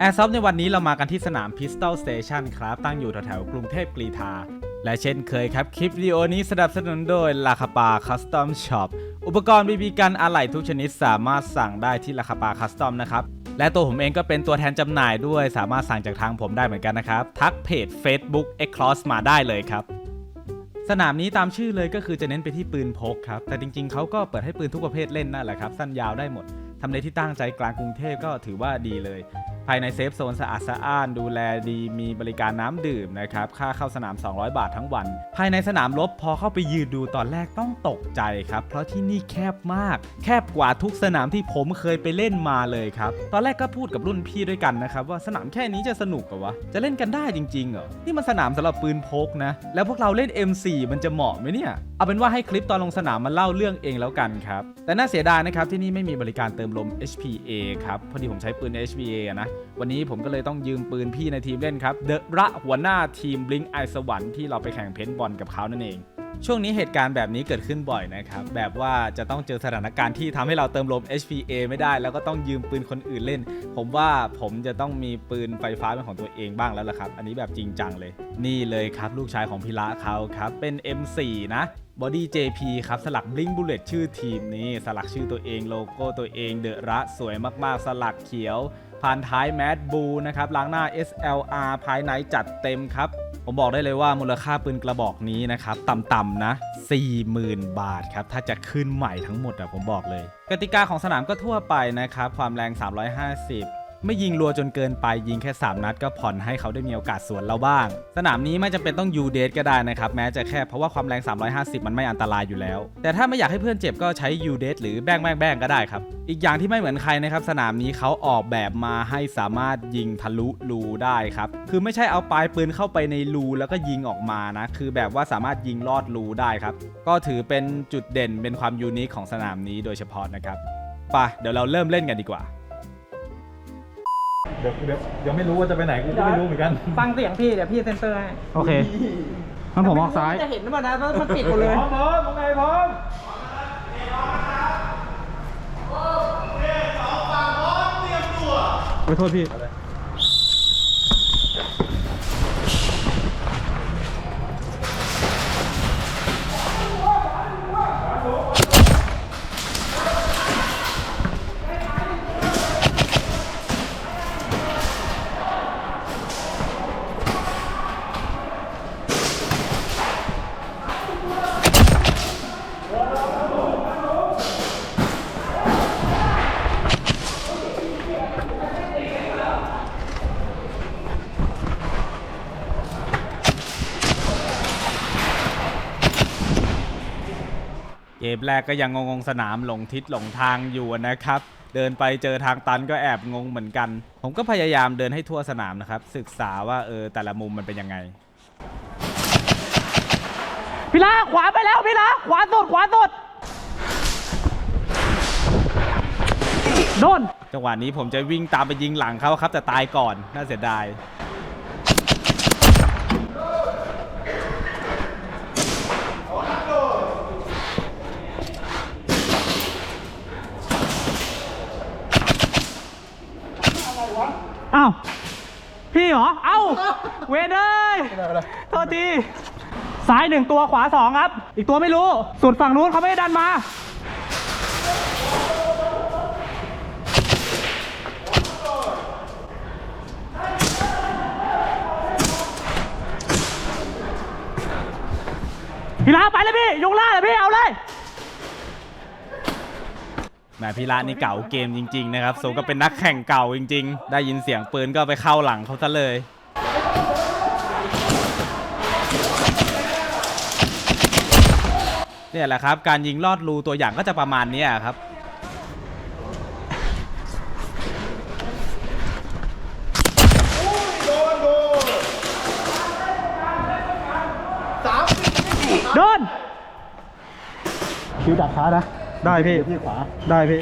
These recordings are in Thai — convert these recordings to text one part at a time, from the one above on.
แอร์ซอฟในวันนี้เรามากันที่สนาม Pistol Station ครับ ตั้งอยู่แถวๆกรุงเทพกรีฑาและเช่นเคยครับ คลิปวิดีโอนี้สนับสนุนโดยลาคาปาคัสตอมช็อปอุปกรณ์บีบีกันอะไหล่ทุกชนิดสามารถสั่งได้ที่ลาคาปาคัสตอมนะครับ และตัวผมเองก็เป็นตัวแทนจำหน่ายด้วย สามารถสั่งจากทางผมได้เหมือนกันนะครับ ทักเพจ Facebook x c r o s s มาได้เลยครับ สนามนี้ตามชื่อเลยก็คือจะเน้นไปที่ปืนพกครับ แต่จริงๆเขาก็เปิดให้ปืนทุกประเภทเล่นนั่นแหละครับ สั้นยาวได้หมดทำเลที่ตั้งใจกลางกรุงเทพก็ถือว่าดีเลย ภายในเซฟโซนสะอาดสะอ้าน ดูแลดีมีบริการน้ำดื่มนะครับ ค่าเข้าสนาม 200 บาททั้งวัน ภายในสนามรบพอเข้าไปยืนดูตอนแรกต้องตกใจครับ เพราะที่นี่แคบมาก แคบกว่าทุกสนามที่ผมเคยไปเล่นมาเลยครับ ตอนแรกก็พูดกับรุ่นพี่ด้วยกันนะครับ ว่าสนามแค่นี้จะสนุกเหรอวะ จะเล่นกันได้จริงๆเหรอ นี่มันสนามสำหรับปืนพกนะ แล้วพวกเราเล่น M4 มันจะเหมาะไหมเนี่ย เอาเป็นว่าให้คลิปตอนลงสนามมาเล่าเรื่องเองแล้วกันครับ แต่น่าเสียดายนะครับที่นี่ไม่มีบริการเติมลม HPA ครับ พอดีผมใช้ปืน HPA นะวันนี้ผมก็เลยต้องยืมปืนพี่ในทีมเล่นครับ เดอะระหัวหน้าทีมบลิงไอสวรรค์ที่เราไปแข่งเพนบอลกับเขานั่นเอง ช่วงนี้เหตุการณ์แบบนี้เกิดขึ้นบ่อยนะครับ แบบว่าจะต้องเจอสถานการณ์ที่ทำให้เราเติมลม HPA ไม่ได้ แล้วก็ต้องยืมปืนคนอื่นเล่น ผมว่าผมจะต้องมีปืนไฟฟ้าเป็นของตัวเองบ้างแล้วล่ะครับ อันนี้แบบจริงจังเลย นี่เลยครับลูกชายของพิระเขาครับเป็น M4 นะบอดี้ JP ครับสลัก Blink Bullet ชื่อทีมนี้ สลักชื่อตัวเองโลโก้ตัวเองเดอะระสวยมากๆ สลักเขียว ผ่านท้ายแมดบูนะครับล้างหน้า SLR ภายในจัดเต็มครับ ผมบอกได้เลยว่ามูลค่าปืนกระบอกนี้นะครับต่ำๆนะ 40,000 บาทครับ ถ้าจะขึ้นใหม่ทั้งหมดอะผมบอกเลย กติกาของสนามก็ทั่วไปนะครับ ความแรง 350 ไม่ยิงรัวจนเกินไปยิงแค่ 3 นัดก็ผ่อนให้เขาได้มีโอกาสสวนเราบ้าง สนามนี้ไม่จำเป็นต้องยูเดทก็ได้นะครับแม้จะแค่เพราะว่าความแรง 350 มันไม่อันตรายอยู่แล้ว แต่ถ้าไม่อยากให้เพื่อนเจ็บก็ใช้ยูเดทหรือแบงแบงแบงก็ได้ครับ อีกอย่างที่ไม่เหมือนใครนะครับสนามนี้เขาออกแบบมาให้สามารถยิงทะลุรูได้ครับคือไม่ใช่เอาปลายปืนเข้าไปในรูแล้วก็ยิงออกมานะคือแบบว่าสามารถยิงลอดรูได้ครับก็ถือเป็นจุดเด่นเป็นความยูนิคของสนามนี้โดยเฉพาะนะครับไปเดี๋ยวเราเริ่มเล่นกันดีกว่า เดี๋ยวเดี๋ยวยังไม่รู้ว่าจะไปไหนกูก็ไม่รู้เหมือนกันฟังเสียงพี่เดี๋ยวพี่เซ็นเซอร์ให้โอเคงั้นผมออกซ้าย จะเห็นหรือเปล่านะว่ามันปิดหมดเลยพร้อมพร้อมตรงไหนพร้อมไปโทษพี่ เกมแรกก็ยังงงๆสนามหลงทิศหลงทางอยู่นะครับ เดินไปเจอทางตันก็แอบงงเหมือนกัน ผมก็พยายามเดินให้ทั่วสนามนะครับ ศึกษาว่าเออแต่ละมุมมันเป็นยังไงพี่ลาขวาไปแล้วพี่ลาขวาสุดขวาสุดโดนจังหวะนี้ผมจะวิ่งตามไปยิงหลังเขาครับแต่ตายก่อนน่าเสียดาย เหรอ เอ้า เวเดยโทษทีซ้ายหนึ่งตัวขวาสองครับ อีกตัวไม่รู้ สุดฝั่งนู้นเขาไม่ได้ดันมา พี่ลาไปเลยพี่ยกล่าเลยพี่ เอาเลย แหมพิระนี่เก่าเกมจริง ๆ นะครับสมก็เป็นนักแข่งเก่าจริง ๆ ได้ยินเสียงปืนก็ไปเข้าหลังเขาซะเลยเนี่ยแหละครับ การยิงลอดรูตัวอย่างก็จะประมาณเนี้ยครับโดนคิวดักช้านะ ได้พี่พี่ขวา ได้พี่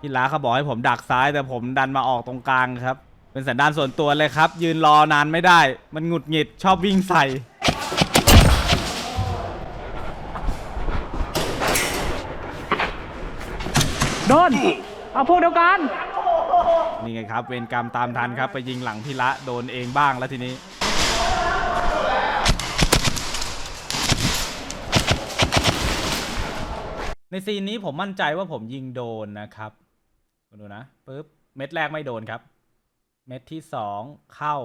พี่ล้าเขาบอกให้ผมดักซ้ายแต่ผมดันมาออกตรงกลางครับ เป็นสันดานส่วนตัวเลยครับ ยืนรอนานไม่ได้ มันหงุดหงิดชอบวิ่งใส่แโดน เอาพวกเดียวกัน นี่ไงครับ เวรกรรมตามทันครับ ไปยิงหลังพี่ละโดนเองบ้างแล้วทีนี้ ในซีนนี้ผมมั่นใจว่าผมยิงโดนนะครับมาดูนะปึ๊บเม็ดแรกไม่โดนครับ เม็ดที่สองเข้า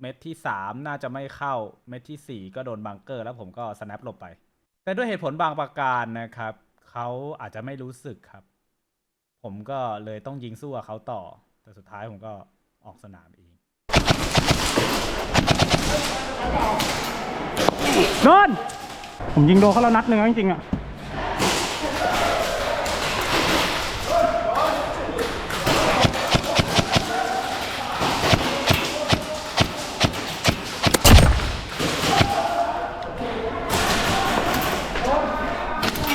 เม็ดที่สามน่าจะไม่เข้า เม็ดที่สี่ก็โดนบังเกอร์ แล้วผมก็สแนปหลบไป แต่ด้วยเหตุผลบางประการนะครับเขาอาจจะไม่รู้สึกครับ ผมก็เลยต้องยิงสู้กับเขาต่อ แต่สุดท้ายผมก็ออกสนามเองโดนผมยิงโดนเขาแล้วนัดหนึ่งจริงๆอะ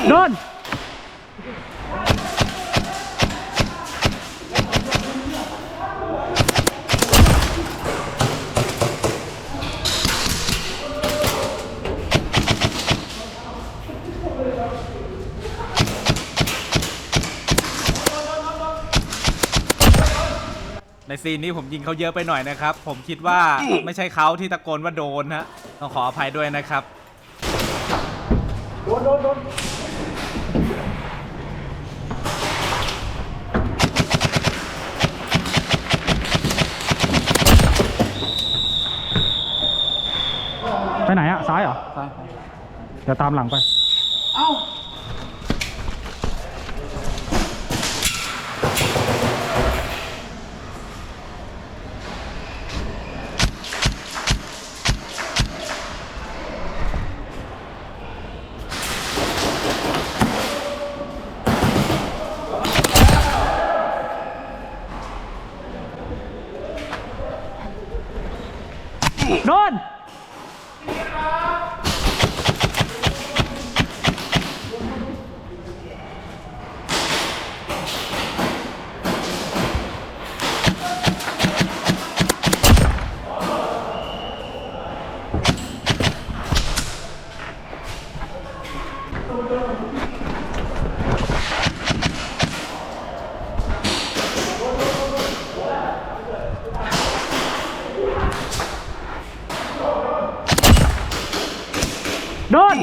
โดนในซีนนี้ผมยิงเขาเยอะไปหน่อยนะครับ ผมคิดว่าไม่ใช่เขาที่ตะโกนว่าโดนฮะต้องขออภัยด้วยนะครับไป ไหนอะซ้ายเหรอซ้ายเดี๋ยวตามหลังไป โดน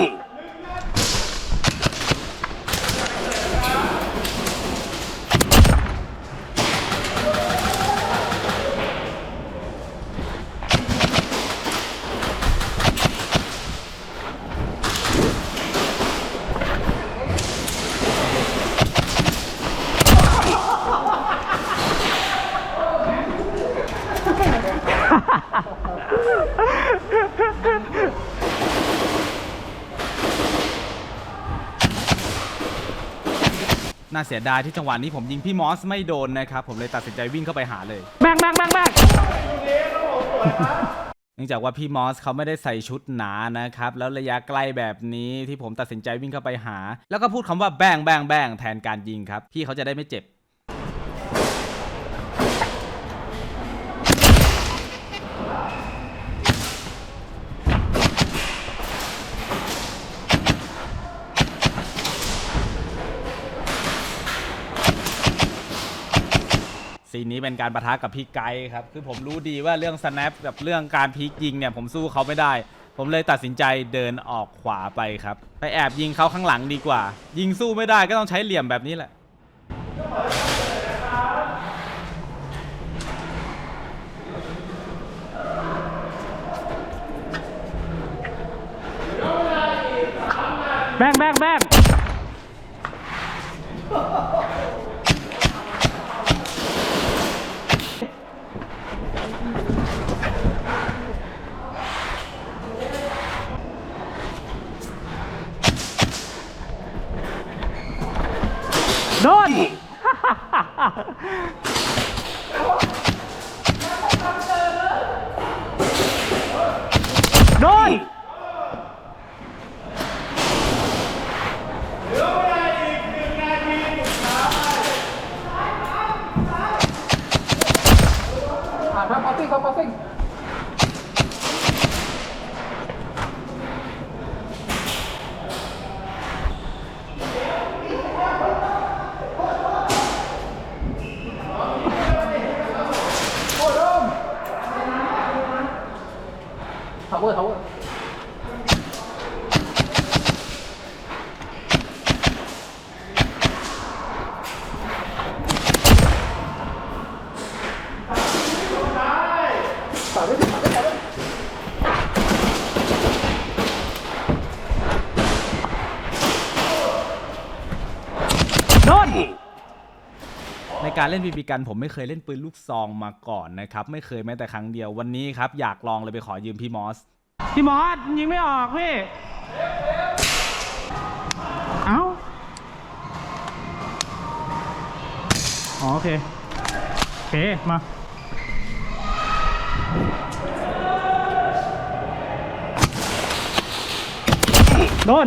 น่าเสียดายที่จังหวะนี้ผมยิงพี่มอสไม่โดนนะครับ ผมเลยตัดสินใจวิ่งเข้าไปหาเลยแบงแบงแบงแบงเนื่องจากว่าพี่มอสเขาไม่ได้ใส่ชุดหนานะครับ แล้วระยะใกล้แบบนี้ที่ผมตัดสินใจวิ่งเข้าไปหา แล้วก็พูดคำว่าแบงแบงแบงแทนการยิงครับ พี่เขาจะได้ไม่เจ็บ ซีนนี้เป็นการประทะกับพี่ไกด์ครับคือผมรู้ดีว่าเรื่อง snap กับเรื่องการพีคยิงเนี่ยผมสู้เขาไม่ได้ ผมเลยตัดสินใจเดินออกขวาไปครับไปแอบยิงเขาข้างหลังดีกว่า ยิงสู้ไม่ได้ก็ต้องใช้เหลี่ยมแบบนี้แหละแบงแบงแบงโดน โดน โ power power โดนในการเล่นบีบีกันผมไม่เคยเล่นปืนลูกซองมาก่อนนะครับ ไม่เคยแม้แต่ครั้งเดียววันนี้ครับ อยากลองเลยไปขอยืมพี่มอส พี่มอสยิงไม่ออกพี่ เอ้าอ๋อโอเคโอเค มา โดน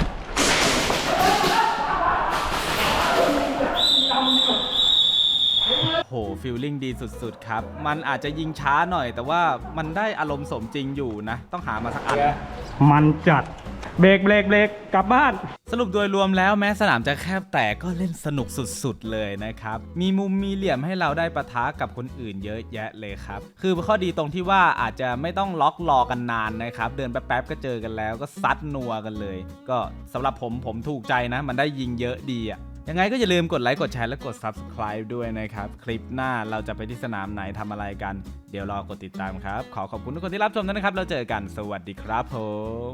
ฟิลลิ่งดีสุดๆครับ มันอาจจะยิงช้าหน่อย แต่ว่ามันได้อารมณ์สมจริงอยู่นะ ต้องหามาสักอัน มันจัดเบรกเบรกเบรกกลับบ้าน สรุปโดยรวมแล้วแม้สนามจะแคบแต่ก็เล่นสนุกสุดๆเลยนะครับ มีมุมมีเหลี่ยมให้เราได้ปะทะกับคนอื่นเยอะแยะเลยครับ คือข้อดีตรงที่ว่าอาจจะไม่ต้องล็อกรอกันนานนะครับ เดินแป๊บๆก็เจอกันแล้วก็ซัดนัวกันเลย ก็สำหรับผมผมถูกใจนะ มันได้ยิงเยอะดีอะ ยังไงก็อย่าลืมกดไลค์กดแชร์และกด subscribe ด้วยนะครับ คลิปหน้าเราจะไปที่สนามไหนทำอะไรกัน เดี๋ยวรอกดติดตามครับ ขอขอบคุณทุกคนที่รับชมด้วยนะครับ เราเจอกันสวัสดีครับผม